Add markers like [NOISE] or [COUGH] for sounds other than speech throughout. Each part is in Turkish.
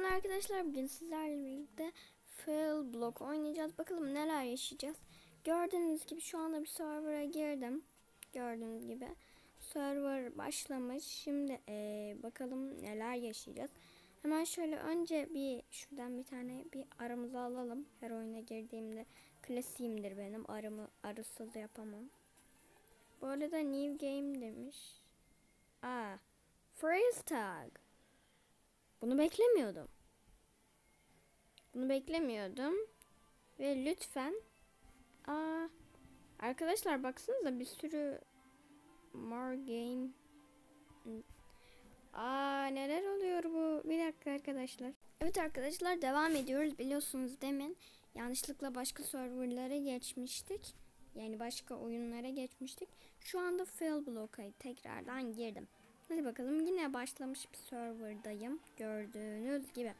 Selamlar arkadaşlar. Bugün sizlerle birlikte Fail Block oynayacağız. Bakalım neler yaşayacağız. Gördüğünüz gibi şu anda bir server'a girdim. Gördüğünüz gibi. Server başlamış. Şimdi eee, bakalım neler yaşayacağız. Hemen şöyle önce bir şuradan bir tane bir aramızı alalım. Her oyuna girdiğimde klasiğimdir benim. Arımı arısız yapamam. Bu arada new game demiş. Aa, phrase tag. Bunu beklemiyordum. Bunu beklemiyordum. Ve lütfen Aa, arkadaşlar baksanıza bir sürü more game Aa neler oluyor bu? Bir dakika arkadaşlar. Evet arkadaşlar devam ediyoruz. Biliyorsunuz demin yanlışlıkla başka serverlara geçmiştik. Yani başka oyunlara geçmiştik. Şu anda fail block'a tekrardan girdim. Hadi bakalım yine başlamış bir serverdayım. Gördüğünüz gibi.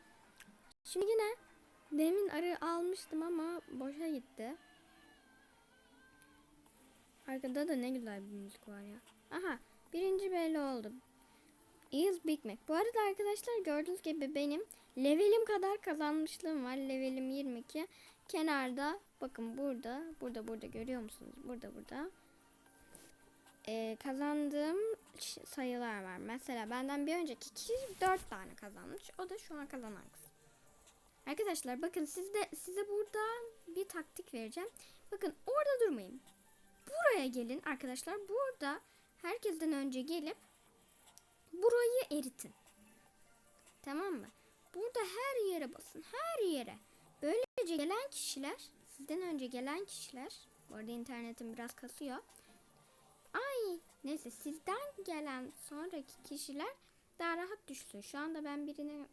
Şimdi yine demin arı almıştım ama boşa gitti. Arkada da ne güzel bir müzik var ya. Aha birinci belli oldu. Is Big Mac. Bu arada arkadaşlar gördüğünüz gibi benim levelim kadar kazanmışlığım var. Levelim 22. Kenarda bakın burada burada burada görüyor musunuz? Burada burada. Ee, kazandığım sayılar var. Mesela benden bir önceki kişi 4 tane kazanmış. O da şu an kazanan kız. Arkadaşlar bakın sizde size burada bir taktik vereceğim. Bakın orada durmayın. Buraya gelin arkadaşlar. Burada herkesten önce gelip burayı eritin. Tamam mı? Burada her yere basın. Her yere. Böylece gelen kişiler, sizden önce gelen kişiler, bu arada internetim biraz kasıyor. Neyse sizden gelen sonraki kişiler daha rahat düşsün. Şu anda ben birini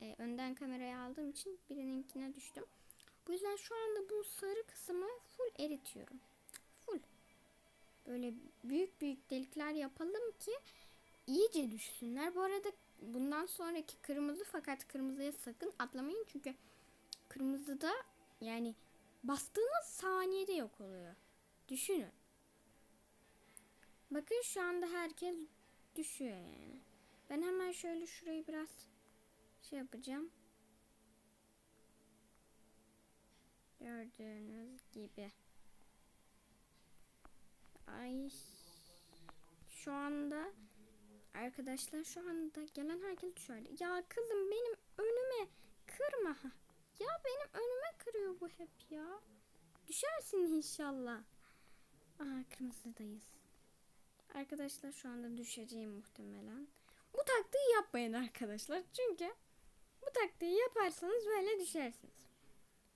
e, önden kameraya aldığım için birininkine düştüm. Bu yüzden şu anda bu sarı kısmı full eritiyorum. Full. Böyle büyük büyük delikler yapalım ki iyice düşsünler. Bu arada bundan sonraki kırmızı fakat kırmızıya sakın atlamayın çünkü kırmızıda yani bastığınız saniyede yok oluyor. Düşünün. Bakın şu anda herkes düşüyor yani. Ben hemen şöyle şurayı biraz şey yapacağım. Gördüğünüz gibi. Ay. Şu anda arkadaşlar şu anda gelen herkes düşüyor. Ya kızım benim önüme kırma. Ya benim önüme kırıyor bu hep ya. Düşersin inşallah. Aha kırmızıdayız. Arkadaşlar şu anda düşeceğim muhtemelen. Bu taktiği yapmayın arkadaşlar. Çünkü bu taktiği yaparsanız böyle düşersiniz.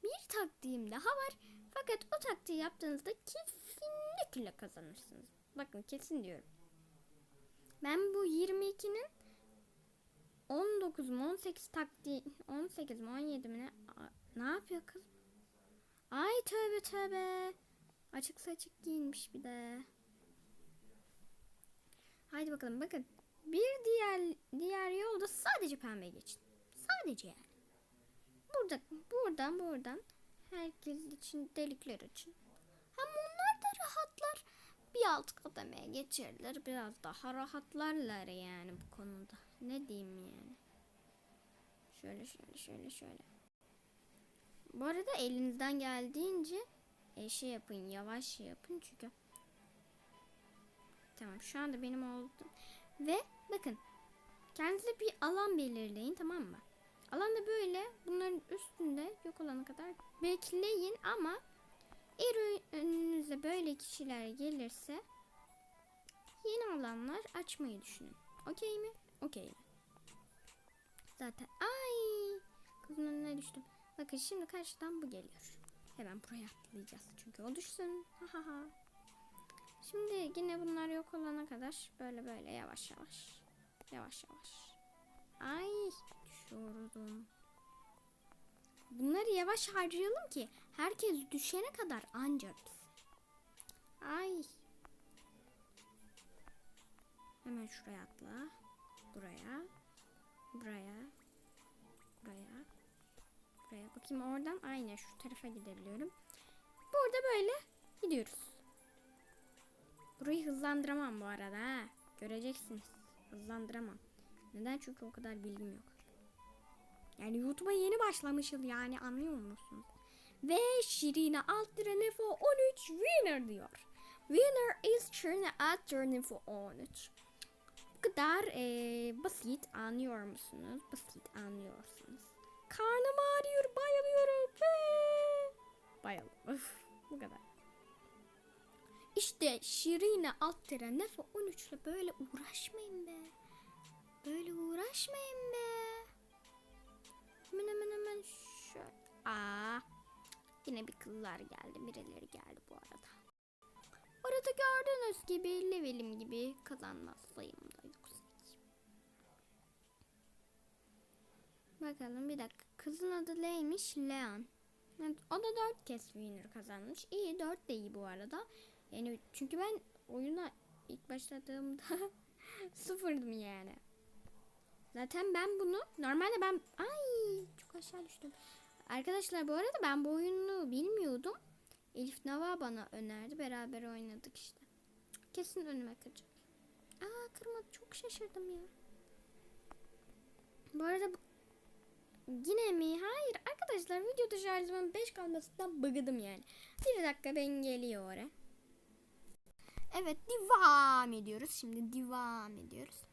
Bir taktiğim daha var. Fakat o taktiği yaptığınızda kesinlikle kazanırsınız. Bakın kesin diyorum. Ben bu 22'nin 19 mu 18 taktiği 18 mi 17 mi ne ne yapıyor kız? Ay tövbe tövbe. Açık saçık giyinmiş bir de. Haydi bakalım bakın. Bir diğer diğer yolda sadece pembe geçin. Sadece yani. Burada buradan buradan herkes için delikler açın. Hem onlar da rahatlar. Bir alt kademeye geçerler. Biraz daha rahatlarlar yani bu konuda. Ne diyeyim yani. Şöyle şöyle şöyle şöyle. Bu arada elinizden geldiğince e, şey yapın yavaş yapın çünkü Tamam şu anda benim oldu. Ve bakın kendinize bir alan belirleyin tamam mı? Alanda böyle bunların üstünde yok olana kadar bekleyin ama eğer önünüze böyle kişiler gelirse yeni alanlar açmayı düşünün. Okey mi? Okey mi? Zaten ay kızın önüne düştüm. Bakın şimdi karşıdan bu geliyor. Hemen buraya atlayacağız. Çünkü o düşsün. Ha ha ha. Şimdi yine bunlar yok olana kadar böyle böyle yavaş yavaş. Yavaş yavaş. Ay düşüyordum. Bunları yavaş harcayalım ki herkes düşene kadar anca biz. Ay. Hemen şuraya atla. Buraya. Buraya. Buraya. Buraya. Bakayım oradan aynen şu tarafa gidebiliyorum. Burada böyle gidiyoruz. Burayı hızlandıramam bu arada ha. Göreceksiniz. Hızlandıramam. Neden? Çünkü o kadar bilgim yok. Yani YouTube'a yeni başlamışız yani anlıyor musunuz? Ve Şirine alt Nefo 13 winner diyor. Winner is Şirine alt Nefo 13. Bu kadar eee, basit anlıyor musunuz? Basit anlıyorsunuz. Karnım ağrıyor bayılıyorum. Bayıldım. Öf, bu kadar. İşte Şirine alt tire Nefo 13 ile böyle uğraşmayın be. Böyle uğraşmayın be. Hemen hemen hemen şöyle. Aa, yine bir kızlar geldi. Birileri geldi bu arada. Orada gördüğünüz gibi levelim gibi kazanma sayım da yüksek. Bakalım bir dakika. Kızın adı neymiş? Leon. Evet, o da dört kez winner kazanmış. İyi dört de iyi bu arada. Yani çünkü ben oyuna ilk başladığımda [LAUGHS] sıfırdım yani. Zaten ben bunu normalde ben ay çok aşağı düştüm. Arkadaşlar bu arada ben bu oyunu bilmiyordum. Elif Nava bana önerdi. Beraber oynadık işte. Kesin önüme kıracak. Aa kırmadı. Çok şaşırdım ya. Bu arada bu- yine mi? Hayır arkadaşlar videoda şarjımın 5 kalmasından bıgıdım yani. Bir dakika ben geliyor oraya. Evet devam ediyoruz. Şimdi devam ediyoruz.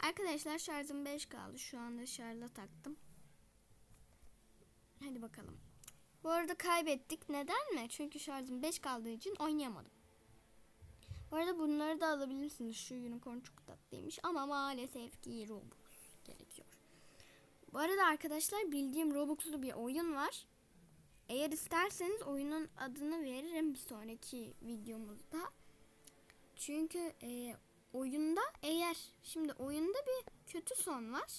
Arkadaşlar şarjım 5 kaldı. Şu anda şarja taktım. Hadi bakalım. Bu arada kaybettik. Neden mi? Çünkü şarjım 5 kaldığı için oynayamadım. Bu arada bunları da alabilirsiniz. Şu unicorn çok tatlıymış. Ama maalesef ki Robux gerekiyor. Bu arada arkadaşlar bildiğim Robux'lu bir oyun var. Eğer isterseniz oyunun adını veririm bir sonraki videomuzda. Çünkü e, oyunda eğer şimdi oyunda bir kötü son var.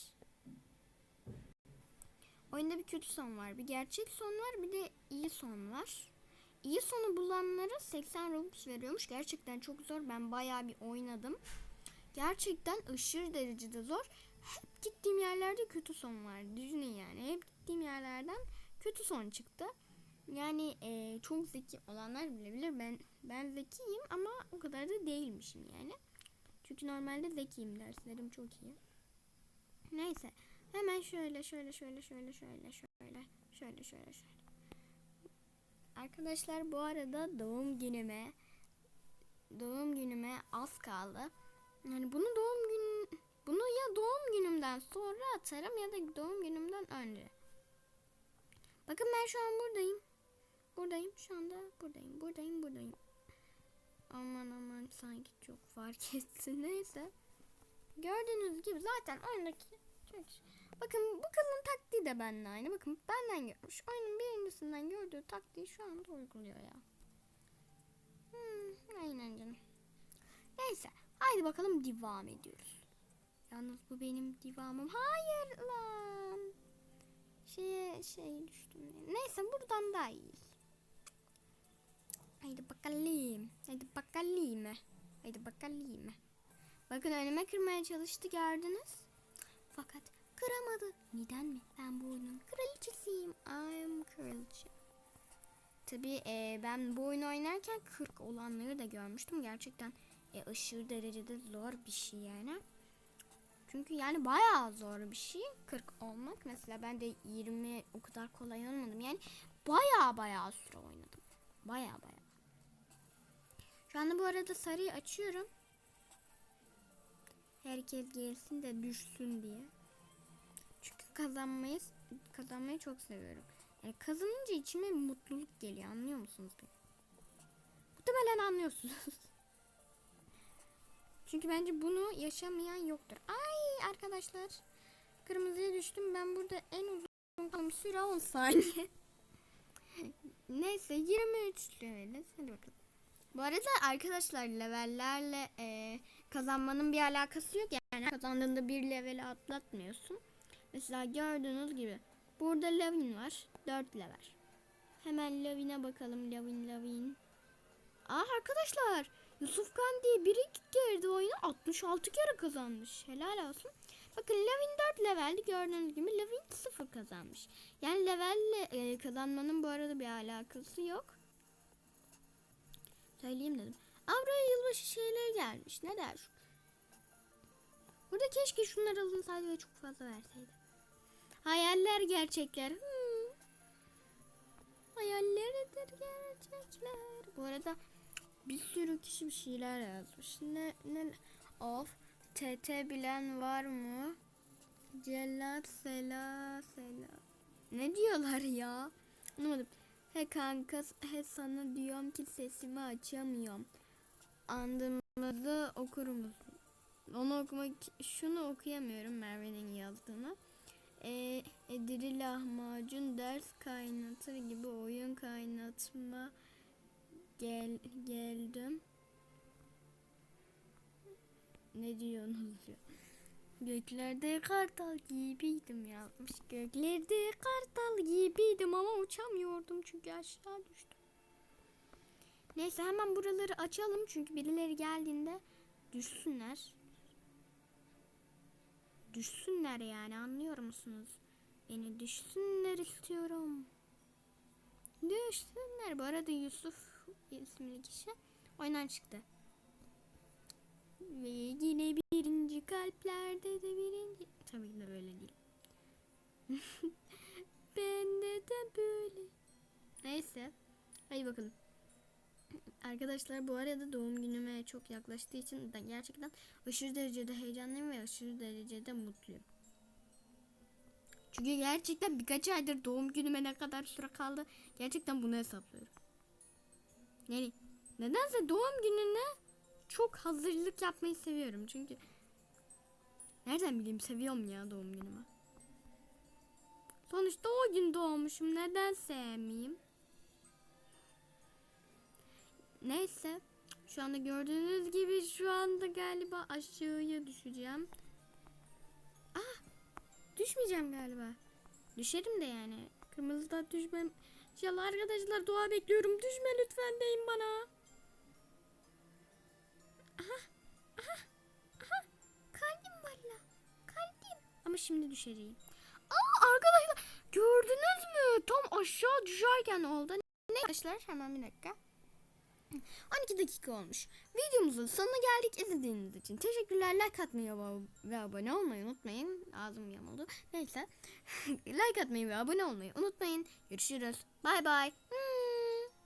Oyunda bir kötü son var. Bir gerçek son var. Bir de iyi son var. İyi sonu bulanlara 80 Robux veriyormuş. Gerçekten çok zor. Ben bayağı bir oynadım. Gerçekten aşırı derecede zor. Hep gittiğim yerlerde kötü son var. Düşünün yani. Hep gittiğim yerlerden kötü son çıktı. Yani e, çok zeki olanlar bilebilir. Ben ben zekiyim ama o kadar da değilmişim yani. Çünkü normalde zekiyim derslerim çok iyi. Neyse. Hemen şöyle şöyle şöyle şöyle şöyle şöyle şöyle şöyle şöyle. Arkadaşlar bu arada doğum günüme doğum günüme az kaldı. Yani bunu doğum gün bunu ya doğum günümden sonra atarım ya da doğum günümden önce. Bakın ben şu an buradayım. Buradayım şu anda buradayım. Buradayım buradayım. Aman aman sanki çok fark etsin. Neyse. Gördüğünüz gibi zaten oyundaki çok Bakın bu kızın taktiği de benimle aynı. Bakın benden görmüş. Oyunun birincisinden gördüğü taktiği şu anda uyguluyor ya. Hmm, aynen canım. Neyse. Haydi bakalım devam ediyoruz. Yalnız bu benim divamım. Hayır lan. Şeye şey düştüm. Neyse buradan daha iyi. Haydi bakalım. Haydi bakalım. Haydi bakalım. Bakın önüme kırmaya çalıştı gördünüz. Fakat kıramadı. Neden mi? Ben bu oyunun kraliçesiyim. I'm kraliçe. Tabii e, ben bu oyunu oynarken 40 olanları da görmüştüm. Gerçekten e, aşırı derecede zor bir şey yani. Çünkü yani bayağı zor bir şey 40 olmak. Mesela ben de 20 o kadar kolay olmadım. Yani bayağı bayağı süre oynadım. Bayağı bayağı. Şu anda bu arada sarıyı açıyorum. Herkes gelsin de düşsün diye. Çünkü kazanmayı kazanmayı çok seviyorum. Yani kazanınca içime mutluluk geliyor. Anlıyor musunuz beni? Muhtemelen anlıyorsunuz. [LAUGHS] Çünkü bence bunu yaşamayan yoktur. Ay arkadaşlar. Kırmızıya düştüm. Ben burada en uzun kalan süre 10 saniye. [LAUGHS] Neyse 23 leveliz. Hadi bakalım. Bu arada arkadaşlar levellerle e, kazanmanın bir alakası yok. Yani kazandığında bir leveli atlatmıyorsun. Mesela gördüğünüz gibi burada Lavin var. 4 level. Hemen Lavin'e bakalım. Lavin Lavin. Aa arkadaşlar Yusuf Kan diye biri girdi oyuna 66 kere kazanmış. Helal olsun. Bakın Lavin 4 leveldi gördüğünüz gibi Lavin 0 kazanmış. Yani levelle e, kazanmanın bu arada bir alakası yok. Söyleyeyim dedim. Aa buraya yılbaşı şeyleri gelmiş. Ne der? Burada keşke şunlar alınsaydı ve çok fazla verseydi. Hayaller gerçekler. Hmm. Hayalleridir gerçekler. Bu arada bir sürü kişi bir şeyler yazmış. Ne ne of TT bilen var mı? Cellat sela sela. Ne diyorlar ya? Anlamadım. He kanka he sana diyorum ki sesimi açamıyorum. Andığımızı okur musun? Onu okumak şunu okuyamıyorum Merve'nin yazdığını. E, ediri lahmacun ders kaynatır gibi oyun kaynatma gel geldim. Ne diyorsunuz ya? Göklerde kartal gibiydim yazmış. Göklerde kartal gibiydim ama uçamıyordum çünkü aşağı düştüm. Neyse hemen buraları açalım çünkü birileri geldiğinde düşsünler. Düşsünler yani anlıyor musunuz? Beni düşsünler istiyorum. Düşsünler. Bu arada Yusuf isimli kişi oyundan çıktı. Ve yine birinci kalplerde de birinci. Tabii ki de böyle değil. [LAUGHS] Bende de böyle. Neyse. Hadi bakalım. Arkadaşlar bu arada doğum günüme çok yaklaştığı için de gerçekten aşırı derecede heyecanlıyım ve aşırı derecede mutluyum. Çünkü gerçekten birkaç aydır doğum günüme ne kadar süre kaldı gerçekten bunu hesaplıyorum. Yani nedense doğum gününe çok hazırlık yapmayı seviyorum çünkü nereden bileyim seviyorum ya doğum günümü. Sonuçta o gün doğmuşum neden sevmeyeyim? Neyse. Şu anda gördüğünüz gibi şu anda galiba aşağıya düşeceğim. Ah! Düşmeyeceğim galiba. Düşerim de yani. Kırmızıda düşmem. İnşallah arkadaşlar dua bekliyorum. Düşme lütfen deyin bana. Aha! Valla. Kalbim. Ama şimdi düşeceğim. Aa arkadaşlar gördünüz mü? Tam aşağı düşerken oldu. Ne arkadaşlar hemen bir dakika. 12 dakika olmuş. Videomuzun sonuna geldik. İzlediğiniz için teşekkürler. Like atmayı ve abone olmayı unutmayın. Ağzım yamuldu. Neyse. [LAUGHS] like atmayı ve abone olmayı unutmayın. Görüşürüz. Bay bay. Hmm.